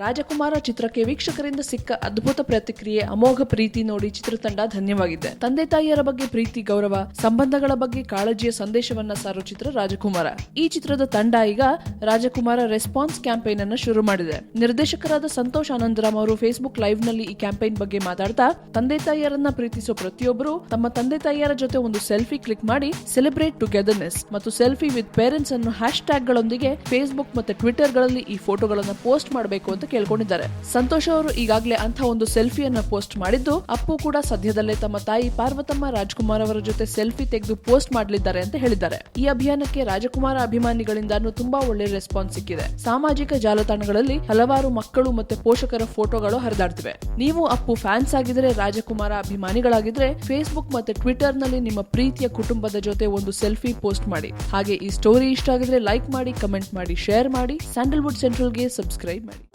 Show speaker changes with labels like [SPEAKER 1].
[SPEAKER 1] ರಾಜಕುಮಾರ ಚಿತ್ರಕ್ಕೆ ವೀಕ್ಷಕರಿಂದ ಸಿಕ್ಕ ಅದ್ಭುತ ಪ್ರತಿಕ್ರಿಯೆ, ಅಮೋಘ ಪ್ರೀತಿ ನೋಡಿ ಚಿತ್ರತಂಡ ಧನ್ಯವಾಗಿದೆ. ತಂದೆ ತಾಯಿಯರ ಬಗ್ಗೆ ಪ್ರೀತಿ, ಗೌರವ, ಸಂಬಂಧಗಳ ಬಗ್ಗೆ ಕಾಳಜಿಯ ಸಂದೇಶವನ್ನ ಸಾರೋ ಚಿತ್ರ ರಾಜಕುಮಾರ. ಈ ಚಿತ್ರದ ತಂಡ ಈಗ ರಾಜಕುಮಾರ ರೆಸ್ಪಾನ್ಸ್ ಕ್ಯಾಂಪೇನ್ ಅನ್ನ ಶುರು ಮಾಡಿದೆ. ನಿರ್ದೇಶಕರಾದ ಸಂತೋಷ್ ಆನಂದರಾಮ್ ಅವರು ಫೇಸ್ಬುಕ್ ಲೈವ್ನಲ್ಲಿ ಈ ಕ್ಯಾಂಪೇನ್ ಬಗ್ಗೆ ಮಾತಾಡ್ತಾ, ತಂದೆ ತಾಯಿಯರನ್ನ ಪ್ರೀತಿಸೋ ಪ್ರತಿಯೊಬ್ಬರು ತಮ್ಮ ತಂದೆ ತಾಯಿಯರ ಜೊತೆ ಒಂದು ಸೆಲ್ಫಿ ಕ್ಲಿಕ್ ಮಾಡಿ ಸೆಲೆಬ್ರೇಟ್ ಟುಗೆದರ್ನೆಸ್ ಮತ್ತು ಸೆಲ್ಫಿ ವಿತ್ ಪೇರೆಂಟ್ಸ್ ಅನ್ನು ಹ್ಯಾಶ್ ಟ್ಯಾಗ್ ಗಳೊಂದಿಗೆ ಫೇಸ್ಬುಕ್ ಮತ್ತು ಟ್ವಿಟರ್ಗಳಲ್ಲಿ ಈ ಫೋಟೋಗಳನ್ನು ಪೋಸ್ಟ್ ಮಾಡಬೇಕು ಅಂತ ಕೇಳ್ಕೊಂಡಿದ್ದಾರೆ. ಸಂತೋಷ್ ಅವರು ಈಗಾಗಲೇ ಅಂತ ಒಂದು ಸೆಲ್ಫಿಯನ್ನ ಪೋಸ್ಟ್ ಮಾಡಿದ್ದು, ಅಪ್ಪು ಕೂಡ ಸದ್ಯದಲ್ಲೇ ತಮ್ಮ ತಾಯಿ ಪಾರ್ವತಮ್ಮ ರಾಜ್ಕುಮಾರ್ ಅವರ ಜೊತೆ ಸೆಲ್ಫಿ ತೆಗೆದು ಪೋಸ್ಟ್ ಮಾಡಲಿದ್ದಾರೆ ಅಂತ ಹೇಳಿದ್ದಾರೆ. ಈ ಅಭಿಯಾನಕ್ಕೆ ರಾಜಕುಮಾರ ಅಭಿಮಾನಿಗಳಿಂದಾನು ತುಂಬಾ ಒಳ್ಳೆ ರೆಸ್ಪಾನ್ಸ್ ಸಿಕ್ಕಿದೆ. ಸಾಮಾಜಿಕ ಜಾಲತಾಣಗಳಲ್ಲಿ ಹಲವಾರು ಮಕ್ಕಳು ಮತ್ತೆ ಪೋಷಕರ ಫೋಟೋಗಳು ಹರಿದಾಡ್ತಿವೆ. ನೀವು ಅಪ್ಪು ಫ್ಯಾನ್ಸ್ ಆಗಿದ್ರೆ, ರಾಜಕುಮಾರ ಅಭಿಮಾನಿಗಳಾಗಿದ್ರೆ ಫೇಸ್ಬುಕ್ ಮತ್ತೆ ಟ್ವಿಟರ್ನಲ್ಲಿ ನಿಮ್ಮ ಪ್ರೀತಿಯ ಕುಟುಂಬದ ಜೊತೆ ಒಂದು ಸೆಲ್ಫಿ ಪೋಸ್ಟ್ ಮಾಡಿ. ಹಾಗೆ ಈ ಸ್ಟೋರಿ ಇಷ್ಟ ಆಗಿದ್ರೆ ಲೈಕ್ ಮಾಡಿ, ಕಮೆಂಟ್ ಮಾಡಿ, ಶೇರ್ ಮಾಡಿ. ಸ್ಯಾಂಡಲ್ವುಡ್ ಸೆಂಟ್ರಲ್ಗೆ ಸಬ್ಸ್ಕ್ರೈಬ್ ಮಾಡಿ.